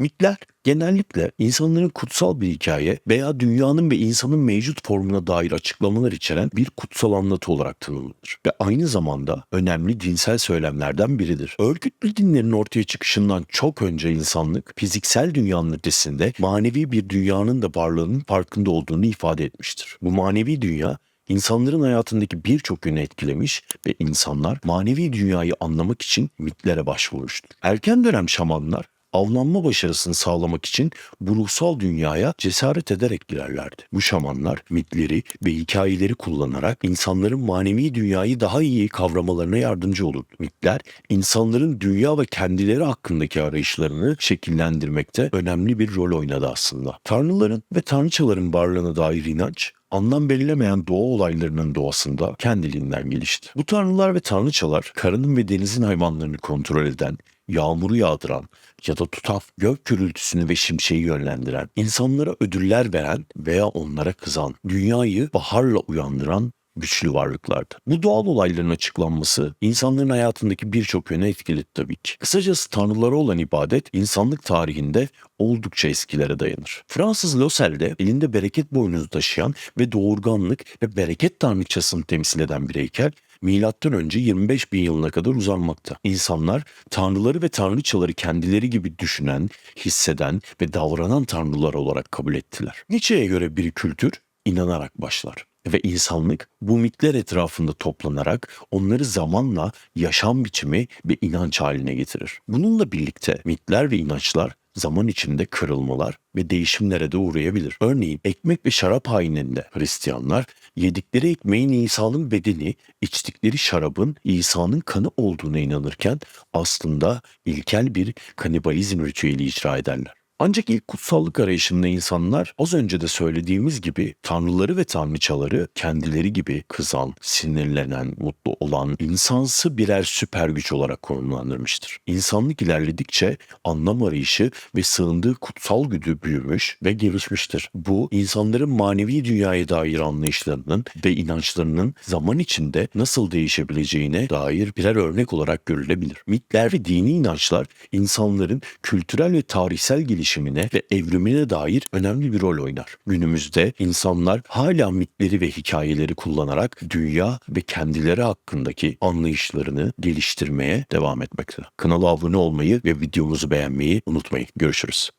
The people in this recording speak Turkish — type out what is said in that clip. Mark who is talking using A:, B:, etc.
A: Mitler genellikle insanların kutsal bir hikaye veya dünyanın ve insanın mevcut formuna dair açıklamalar içeren bir kutsal anlatı olarak tanımlanır ve aynı zamanda önemli dinsel söylemlerden biridir. Örgütlü dinlerin ortaya çıkışından çok önce insanlık fiziksel dünyanın ötesinde manevi bir dünyanın da varlığının farkında olduğunu ifade etmiştir. Bu manevi dünya İnsanların hayatındaki birçok yönü etkilemiş ve insanlar manevi dünyayı anlamak için mitlere başvurmuştur. Erken dönem şamanlar avlanma başarısını sağlamak için bu ruhsal dünyaya cesaret ederek girerlerdi. Bu şamanlar mitleri ve hikayeleri kullanarak insanların manevi dünyayı daha iyi kavramalarına yardımcı olurdu. Mitler insanların dünya ve kendileri hakkındaki arayışlarını şekillendirmekte önemli bir rol oynadı aslında. Tanrıların ve tanrıçaların varlığına dair inanç anlam belirlemeyen doğa olaylarının doğasında kendiliğinden gelişti. Bu tanrılar ve tanrıçalar karının ve denizin hayvanlarını kontrol eden, yağmuru yağdıran ya da tutan, gök gürültüsünü ve şimşeği yönlendiren, insanlara ödüller veren veya onlara kızan, dünyayı baharla uyandıran güçlü varlıklardı. Bu doğal olayların açıklanması insanların hayatındaki birçok yöne etkiledi tabii ki. Kısacası tanrılara olan ibadet insanlık tarihinde oldukça eskilere dayanır. Fransız Losel'de elinde bereket boynuzu taşıyan ve doğurganlık ve bereket tanrıçasını temsil eden bir heykel milattan önce 25 bin yılına kadar uzanmakta. İnsanlar tanrıları ve tanrıçaları kendileri gibi düşünen, hisseden ve davranan tanrılar olarak kabul ettiler. Nietzsche'ye göre bir kültür inanarak başlar ve insanlık bu mitler etrafında toplanarak onları zamanla yaşam biçimi ve inanç haline getirir. Bununla birlikte mitler ve inançlar zaman içinde kırılmalar ve değişimlere de uğrayabilir. Örneğin ekmek ve şarap haininde Hristiyanlar yedikleri ekmeğin İsa'nın bedeni, içtikleri şarabın İsa'nın kanı olduğuna inanırken aslında ilkel bir kanibalizm ritüeli icra ederler. Ancak ilk kutsallık arayışında insanlar az önce de söylediğimiz gibi tanrıları ve tanrıçaları kendileri gibi kızan, sinirlenen, mutlu olan insansı birer süper güç olarak konumlandırmıştır. İnsanlık ilerledikçe anlam arayışı ve sığındığı kutsal güdü büyümüş ve gelişmiştir. Bu insanların manevi dünyaya dair anlayışlarının ve inançlarının zaman içinde nasıl değişebileceğine dair birer örnek olarak görülebilir. Mitler ve dini inançlar insanların kültürel ve tarihsel gelişimine ve evrimine dair önemli bir rol oynar. Günümüzde insanlar hala mitleri ve hikayeleri kullanarak dünya ve kendileri hakkındaki anlayışlarını geliştirmeye devam etmekte. Kanala abone olmayı ve videomuzu beğenmeyi unutmayın. Görüşürüz.